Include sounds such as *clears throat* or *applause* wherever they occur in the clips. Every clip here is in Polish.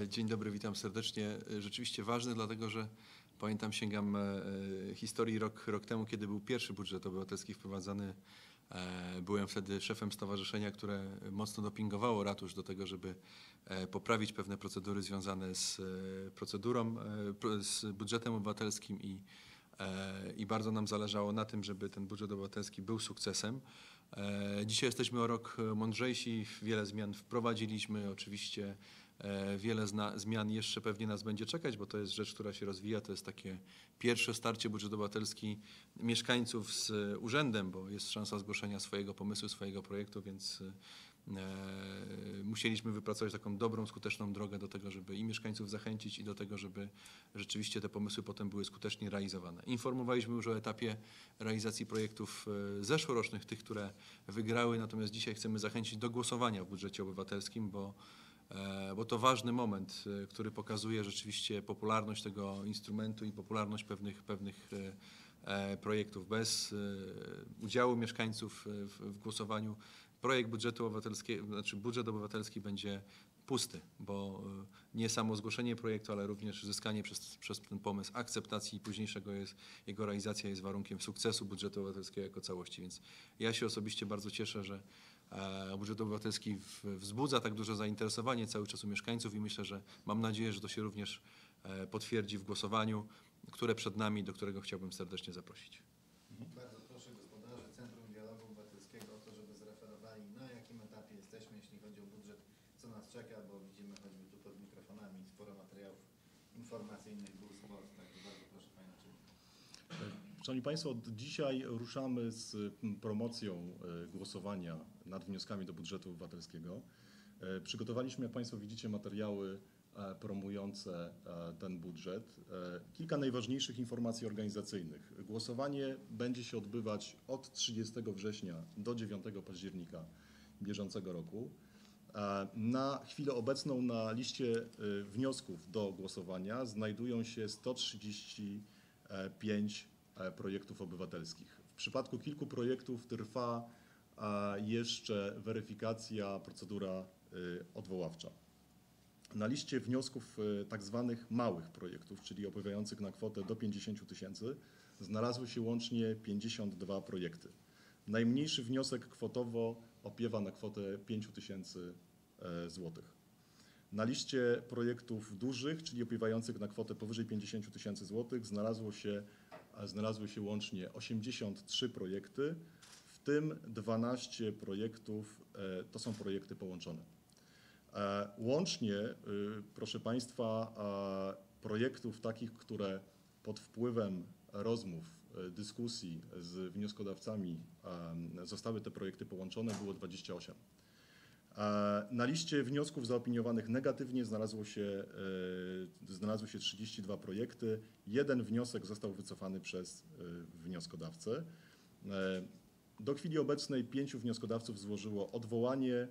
E, Dzień dobry, witam serdecznie. E, Rzeczywiście ważny, dlatego że pamiętam, sięgam e, historii rok, rok temu, kiedy był pierwszy budżet obywatelski wprowadzany. Byłem wtedy szefem stowarzyszenia, które mocno dopingowało ratusz do tego, żeby poprawić pewne procedury związane z procedurą, pro- z budżetem obywatelskim i, i bardzo nam zależało na tym, żeby ten budżet obywatelski był sukcesem. Dzisiaj jesteśmy o rok mądrzejsi, wiele zmian wprowadziliśmy, oczywiście wiele zna, zmian jeszcze pewnie nas będzie czekać, bo to jest rzecz, która się rozwija, to jest takie pierwsze starcie budżet obywatelski mieszkańców z e, urzędem, bo jest szansa zgłoszenia swojego pomysłu, swojego projektu, więc e, musieliśmy wypracować taką dobrą, skuteczną drogę do tego, żeby i mieszkańców zachęcić i do tego, żeby rzeczywiście te pomysły potem były skutecznie realizowane. Informowaliśmy już o etapie realizacji projektów e, zeszłorocznych, tych, które wygrały, natomiast dzisiaj chcemy zachęcić do głosowania w budżecie obywatelskim, bo, e, bo to ważny moment, e, który pokazuje rzeczywiście popularność tego instrumentu i popularność pewnych, pewnych e, e, projektów. Bez e, udziału mieszkańców e, w, głosowaniu projekt budżetu obywatelskiego, znaczy budżet obywatelski będzie pusty, bo e, nie samo zgłoszenie projektu, ale również zyskanie przez, przez ten pomysł akceptacji i późniejszego jest, jego realizacja jest warunkiem sukcesu budżetu obywatelskiego jako całości. Więc ja się osobiście bardzo cieszę, że e, budżet obywatelski wzbudza tak duże zainteresowanie cały czas u mieszkańców i myślę, że mam nadzieję, że to się również e, potwierdzi w głosowaniu, które przed nami, do którego chciałbym serdecznie zaprosić. Bardzo proszę gospodarzy Centrum Dialogu Obywatelskiego o to, żeby zreferowali na jakim etapie jesteśmy, jeśli chodzi o budżet, co nas czeka, bo widzimy choćby tu pod mikrofonami sporo materiałów informacyjnych, był sport, także bardzo proszę. Szanowni Państwo, od dzisiaj ruszamy z promocją e, głosowania nad wnioskami do budżetu obywatelskiego. E, Przygotowaliśmy, jak Państwo widzicie, materiały e, promujące ten budżet. Kilka najważniejszych informacji organizacyjnych. Głosowanie będzie się odbywać od 30 września do 9 października bieżącego roku. Na chwilę obecną na liście wniosków do głosowania znajdują się 135 e, projektów obywatelskich. W przypadku kilku projektów trwa e, jeszcze weryfikacja, procedura e, odwoławcza. Na liście wniosków e, tak zwanych małych projektów, czyli opowiadających na kwotę do 50 tysięcy, znalazły się łącznie 52 projekty. Najmniejszy wniosek kwotowo opiewa na kwotę 5 tysięcy e, złotych. Na liście projektów dużych, czyli opiewających na kwotę powyżej 50 tysięcy złotych, znalazło się, znalazły się łącznie 83 projekty, w tym 12 projektów e, to są projekty połączone. E, Łącznie, y, proszę Państwa, e, projektów takich, które pod wpływem rozmów, e, dyskusji z wnioskodawcami zostały te projekty połączone, było 28. Na liście wniosków zaopiniowanych negatywnie znalazło się, e, znalazły się 32 projekty. Jeden wniosek został wycofany przez e, wnioskodawcę. E, Do chwili obecnej pięciu wnioskodawców złożyło odwołanie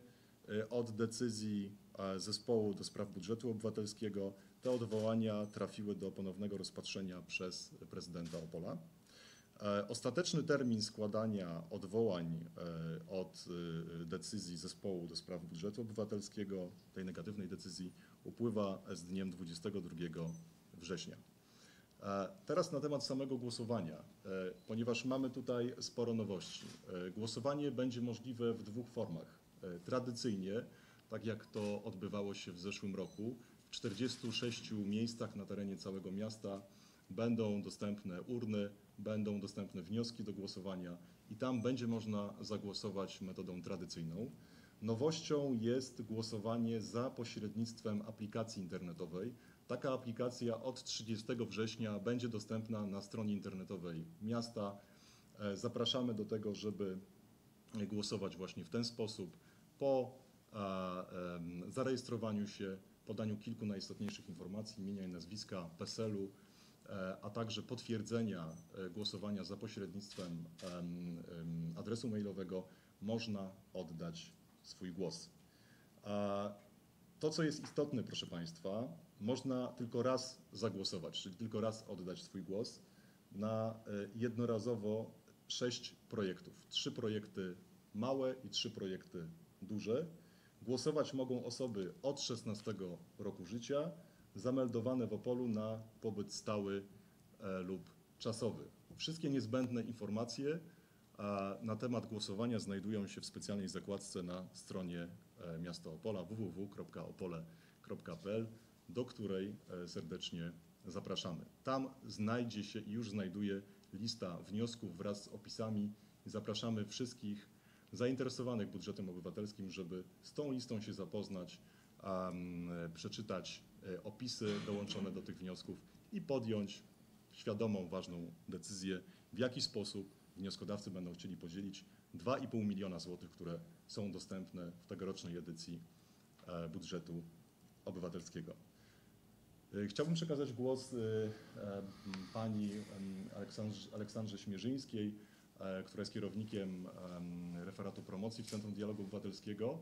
od decyzji zespołu do spraw budżetu obywatelskiego. Te odwołania trafiły do ponownego rozpatrzenia przez prezydenta Opola. E, Ostateczny termin składania odwołań e, od e, decyzji zespołu do spraw budżetu obywatelskiego, tej negatywnej decyzji, upływa z dniem 22 września. Teraz na temat samego głosowania, ponieważ mamy tutaj sporo nowości. Głosowanie będzie możliwe w dwóch formach. Tradycyjnie, tak jak to odbywało się w zeszłym roku, w 46 miejscach na terenie całego miasta będą dostępne urny, będą dostępne wnioski do głosowania i tam będzie można zagłosować metodą tradycyjną. Nowością jest głosowanie za pośrednictwem aplikacji internetowej. Taka aplikacja od 30 września będzie dostępna na stronie internetowej miasta. E, Zapraszamy do tego, żeby głosować właśnie w ten sposób po zarejestrowaniu się, podaniu kilku najistotniejszych informacji, imienia i nazwiska, PESEL-u, a także potwierdzenia e, głosowania za pośrednictwem em, em, adresu mailowego można oddać swój głos. To, co jest istotne, proszę Państwa, można tylko raz zagłosować, czyli tylko raz oddać swój głos na e, jednorazowo sześć projektów. Trzy projekty małe i trzy projekty duże. Głosować mogą osoby od 16 roku życia zameldowane w Opolu na pobyt stały e, lub czasowy. Wszystkie niezbędne informacje na temat głosowania znajdują się w specjalnej zakładce na stronie e, miasta Opola www.opole.pl, do której e, serdecznie zapraszamy. Tam znajdzie się i już znajduje lista wniosków wraz z opisami zapraszamy wszystkich zainteresowanych budżetem obywatelskim, żeby z tą listą się zapoznać, przeczytać e, opisy dołączone do tych wniosków i podjąć świadomą, ważną decyzję, w jaki sposób wnioskodawcy będą chcieli podzielić 2,5 miliona złotych, które są dostępne w tegorocznej edycji e, budżetu obywatelskiego. E, Chciałbym przekazać głos e, e, pani Aleksandrze, Śmierzyńskiej, e, która jest kierownikiem em, referatu promocji w Centrum Dialogu Obywatelskiego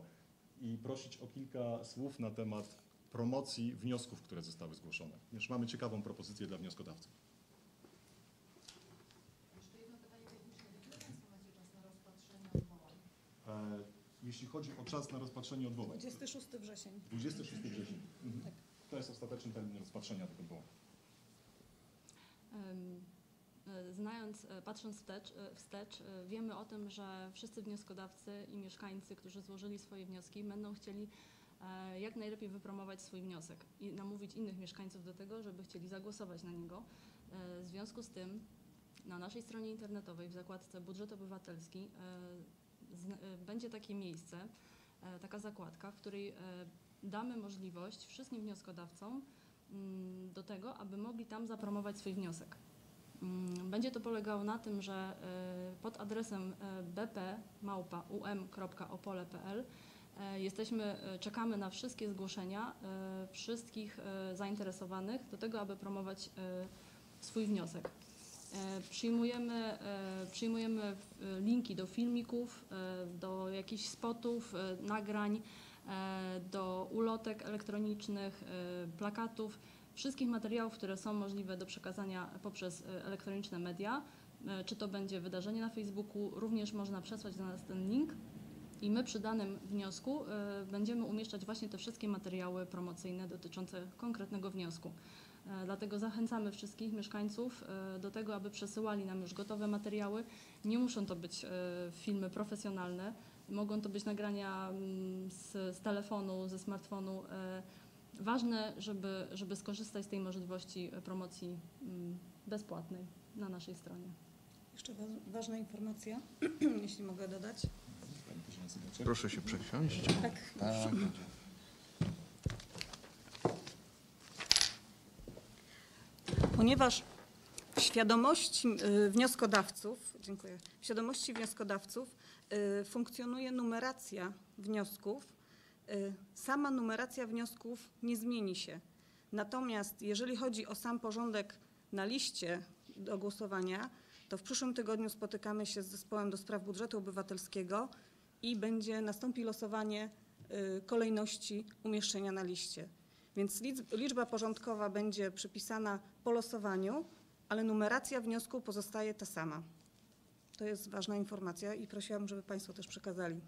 i prosić o kilka słów na temat promocji wniosków, które zostały zgłoszone. Już mamy ciekawą propozycję dla wnioskodawców. Jeszcze jedno pytanie techniczne. Kiedy Państwo macie czas na rozpatrzenie odwołań? E, Jeśli chodzi o czas na rozpatrzenie odwołań, 26 wrzesień. 26 września. Mhm. To jest ostateczny termin rozpatrzenia tych odwołań. Znając, e, patrząc wstecz, e, wstecz, e, wiemy o tym, że wszyscy wnioskodawcy i mieszkańcy, którzy złożyli swoje wnioski, będą chcieli jak najlepiej wypromować swój wniosek i namówić innych mieszkańców do tego, żeby chcieli zagłosować na niego. W związku z tym na naszej stronie internetowej w zakładce Budżet Obywatelski będzie takie miejsce, taka zakładka, w której damy możliwość wszystkim wnioskodawcom mm, do tego, aby mogli tam zapromować swój wniosek. Mm, Będzie to polegało na tym, że y, pod adresem y, bp.um.opole.pl y, jesteśmy, czekamy na wszystkie zgłoszenia wszystkich zainteresowanych do tego, aby promować swój wniosek. Przyjmujemy, przyjmujemy linki do filmików, do jakichś spotów, nagrań, do ulotek elektronicznych, plakatów wszystkich materiałów, które są możliwe do przekazania poprzez e, elektroniczne media. E, Czy to będzie wydarzenie na Facebooku, również można przesłać do nas ten link i my przy danym wniosku e, będziemy umieszczać właśnie te wszystkie materiały promocyjne dotyczące konkretnego wniosku. Dlatego zachęcamy wszystkich mieszkańców do tego, aby przesyłali nam już gotowe materiały. Nie muszą to być filmy profesjonalne, mogą to być nagrania mm, z, z telefonu, ze smartfonu. Ważne, żeby, żeby skorzystać z tej możliwości promocji mm, bezpłatnej na naszej stronie. Jeszcze wa- ważna informacja, *clears throat* jeśli mogę dodać. Proszę się przesiąść. Tak. Ponieważ w świadomości y, wnioskodawców, dziękuję, w świadomości wnioskodawców y, funkcjonuje numeracja wniosków. Y, Sama numeracja wniosków nie zmieni się. Natomiast jeżeli chodzi o sam porządek na liście do głosowania, to w przyszłym tygodniu spotykamy się z zespołem do spraw budżetu obywatelskiego i będzie nastąpi losowanie y, kolejności umieszczenia na liście. Więc lic- liczba porządkowa będzie przypisana po losowaniu, ale numeracja wniosku pozostaje ta sama. To jest ważna informacja i prosiłam, żeby Państwo też przekazali.